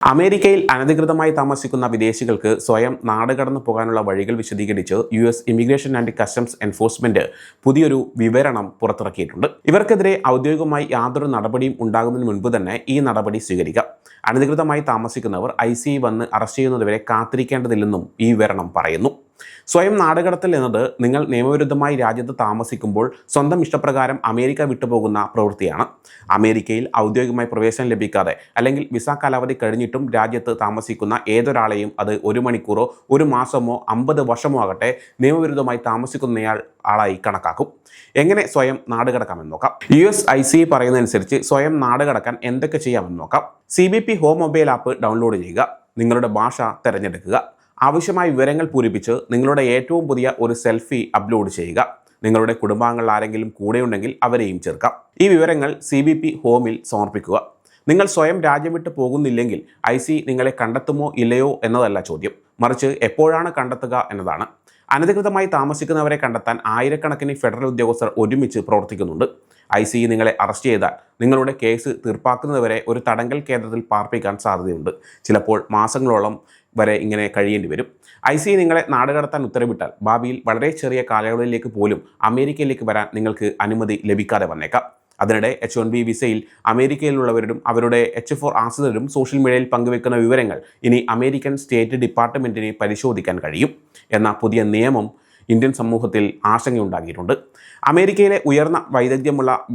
അമേരിക്കയിൽ അനധികൃതമായി താമസിക്കുന്ന വിദേശികൾക്ക് സ്വയം നാട് കടന്നു പോകാനുള്ള വഴികൾ വിശദീകരിച്ച് U S immigration and customs enforcement പുതിയൊരു വിവരണം പുറത്തിറക്കിയിട്ടുണ്ട്. ഇവർക്കെതിരെ ഔദ്യോഗികമായി യാതൊരു നടപടിയും ഉണ്ടാകുന്നതിന് മുൻപ് തന്നെ ഈ നടപടി സ്വീകരിക്കാം. അനധികൃതമായി താമസിക്കുന്നവർ ഐ സി വന്ന് അറസ്റ്റ് ചെയ്യുന്നതുവരെ കാത്തിരിക്കേണ്ടതില്ലെന്നും ഈ വിവരണം പറയുന്നു. സ്വയം നാടുകടത്തൽ എന്നത് നിങ്ങൾ നിയമവിരുദ്ധമായി രാജ്യത്ത് താമസിക്കുമ്പോൾ സ്വന്തം ഇഷ്ടപ്രകാരം അമേരിക്ക വിട്ടുപോകുന്ന പ്രവൃത്തിയാണ്. അമേരിക്കയിൽ ഔദ്യോഗികമായി പ്രവേശനം ലഭിക്കാതെ അല്ലെങ്കിൽ വിസ കാലാവധി കഴിഞ്ഞിട്ടും രാജ്യത്ത് താമസിക്കുന്ന ഏതൊരാളെയും അത് ഒരു മണിക്കൂറോ ഒരു മാസമോ അമ്പത് വർഷമോ ആകട്ടെ നിയമവിരുദ്ധമായി താമസിക്കുന്നയാൾ ആളായി കണക്കാക്കും. എങ്ങനെ സ്വയം നാടുകടക്കാമെന്ന് നോക്കാം. യു എസ് ഐ സി പറയുന്നതനുസരിച്ച് സ്വയം നാടുകടക്കാൻ എന്തൊക്കെ ചെയ്യാമെന്ന് നോക്കാം. C B P home mobile app download ചെയ്യുക. നിങ്ങളുടെ ഭാഷ തിരഞ്ഞെടുക്കുക. ആവശ്യമായ വിവരങ്ങൾ പൂരിപ്പിച്ച് നിങ്ങളുടെ ഏറ്റവും പുതിയ ഒരു സെൽഫി അപ്ലോഡ് ചെയ്യുക. നിങ്ങളുടെ കുടുംബാംഗങ്ങൾ ആരെങ്കിലും കൂടെയുണ്ടെങ്കിൽ അവരെയും ചേർക്കാം. ഈ വിവരങ്ങൾ സി ബി പി ഹോമിൽ സമർപ്പിക്കുക. നിങ്ങൾ സ്വയം രാജ്യം വിട്ട് പോകുന്നില്ലെങ്കിൽ ഐ സി നിങ്ങളെ കണ്ടെത്തുമോ ഇല്ലയോ എന്നതല്ല ചോദ്യം. മറിച്ച് എപ്പോഴാണ് കണ്ടെത്തുക എന്നതാണ്. അനധികൃതമായി താമസിക്കുന്നവരെ കണ്ടെത്താൻ ആയിരക്കണക്കിന് ഫെഡറൽ ഉദ്യോഗസ്ഥർ ഒരുമിച്ച് പ്രവർത്തിക്കുന്നുണ്ട്. ഐ സി നിങ്ങളെ അറസ്റ്റ് ചെയ്താൽ നിങ്ങളുടെ കേസ് തീർപ്പാക്കുന്നതുവരെ ഒരു തടങ്കൽ കേന്ദ്രത്തിൽ പാർപ്പിക്കാൻ സാധ്യതയുണ്ട്. ചിലപ്പോൾ മാസങ്ങളോളം വരെ ഇങ്ങനെ കഴിയേണ്ടി വരും. ഐ സി നിങ്ങളെ നാടുകടത്താൻ ഉത്തരവിട്ടാൽ ഭാവിയിൽ വളരെ ചെറിയ കാലയളവിലേക്ക് പോലും അമേരിക്കയിലേക്ക് വരാൻ നിങ്ങൾക്ക് അനുമതി ലഭിക്കാതെ വന്നേക്കാം. അതിനിടെ എച്ച് വൺ ബി വിസയിൽ അമേരിക്കയിലുള്ളവരും അവരുടെ എച്ച് ഫോർ ആശ്രിതരും സോഷ്യൽ മീഡിയയിൽ പങ്കുവെക്കുന്ന വിവരങ്ങൾ ഇനി അമേരിക്കൻ സ്റ്റേറ്റ് ഡിപ്പാർട്ട്മെന്റിനെ പരിശോധിക്കാൻ കഴിയും എന്ന പുതിയ നിയമം ഇന്ത്യൻ സമൂഹത്തിൽ ആശങ്കയുണ്ടാക്കിയിട്ടുണ്ട്. അമേരിക്കയിലെ ഉയർന്ന വൈദഗ്ധ്യമുള്ള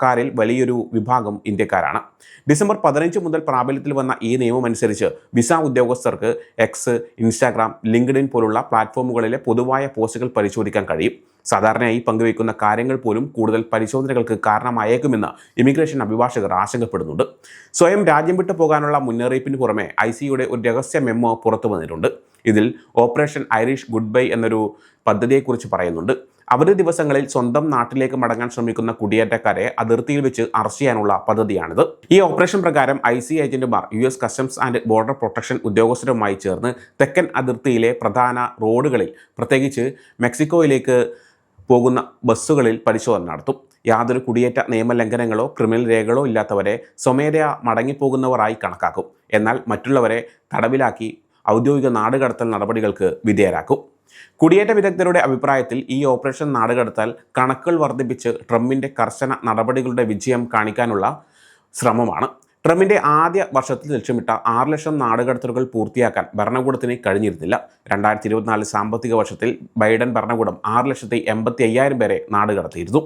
വിസക്കാരിൽ വലിയൊരു വിഭാഗം ഇന്ത്യക്കാരാണ്. ഡിസംബർ പതിനഞ്ച് മുതൽ പ്രാബല്യത്തിൽ വന്ന ഈ നിയമം അനുസരിച്ച് വിസ ഉദ്യോഗസ്ഥർക്ക് എക്സ് ഇൻസ്റ്റാഗ്രാം ലിങ്ക്ഡിൻ പോലുള്ള പ്ലാറ്റ്ഫോമുകളിലെ പൊതുവായ പോസ്റ്റുകൾ പരിശോധിക്കാൻ കഴിയും. സാധാരണയായി പങ്കുവയ്ക്കുന്ന കാര്യങ്ങൾ പോലും കൂടുതൽ പരിശോധനകൾക്ക് കാരണമായേക്കുമെന്ന് ഇമിഗ്രേഷൻ അഭിഭാഷകർ ആശങ്കപ്പെടുന്നുണ്ട്. സ്വയം രാജ്യം വിട്ടു പോകാനുള്ള മുന്നറിയിപ്പിന് പുറമെ ഐ സിയുടെ ഒരു രഹസ്യ മെമ്മോ പുറത്തു വന്നിട്ടുണ്ട്. ഇതിൽ ഓപ്പറേഷൻ ഐറിഷ് ഗുഡ് ബൈ എന്നൊരു പദ്ധതിയെക്കുറിച്ച് പറയുന്നുണ്ട്. അവധി ദിവസങ്ങളിൽ സ്വന്തം നാട്ടിലേക്ക് മടങ്ങാൻ ശ്രമിക്കുന്ന കുടിയേറ്റക്കാരെ അതിർത്തിയിൽ വെച്ച് അറസ്റ്റ് ചെയ്യാനുള്ള പദ്ധതിയാണിത്. ഈ ഓപ്പറേഷൻ പ്രകാരം ഐ സി ഏജന്റുമാർ U S customs and border protection ഉദ്യോഗസ്ഥരുമായി ചേർന്ന് തെക്കൻ അതിർത്തിയിലെ പ്രധാന റോഡുകളിൽ പ്രത്യേകിച്ച് മെക്സിക്കോയിലേക്ക് പോകുന്ന ബസ്സുകളിൽ പരിശോധന നടത്തും. യാതൊരു കുടിയേറ്റ നിയമലംഘനങ്ങളോ ക്രിമിനൽ രേഖകളോ ഇല്ലാത്തവരെ സ്വമേധയാ മടങ്ങിപ്പോകുന്നവരായി കണക്കാക്കും. എന്നാൽ മറ്റുള്ളവരെ തടവിലാക്കി ഔദ്യോഗിക നാടുകടത്തൽ നടപടികൾക്ക് വിധേയരാക്കും. കുടിയേറ്റ വിദഗ്ധരുടെ അഭിപ്രായത്തിൽ ഈ ഓപ്പറേഷൻ നാടുകടത്താൽ കണക്കുകൾ വർദ്ധിപ്പിച്ച് ട്രംപിന്റെ കർശന നടപടികളുടെ വിജയം കാണിക്കാനുള്ള ശ്രമമാണ്. ട്രംപിന്റെ ആദ്യ വർഷത്തിൽ ലക്ഷ്യമിട്ട ആറ് ലക്ഷം നാടുകടത്തലുകൾ പൂർത്തിയാക്കാൻ ഭരണകൂടത്തിന് കഴിഞ്ഞിരുന്നില്ല. രണ്ടായിരത്തി ഇരുപത്തിനാല് സാമ്പത്തിക വർഷത്തിൽ ബൈഡൻ ഭരണകൂടം ആറ് ലക്ഷത്തി എൺപത്തി അയ്യായിരം പേരെ നാടുകടത്തിയിരുന്നു.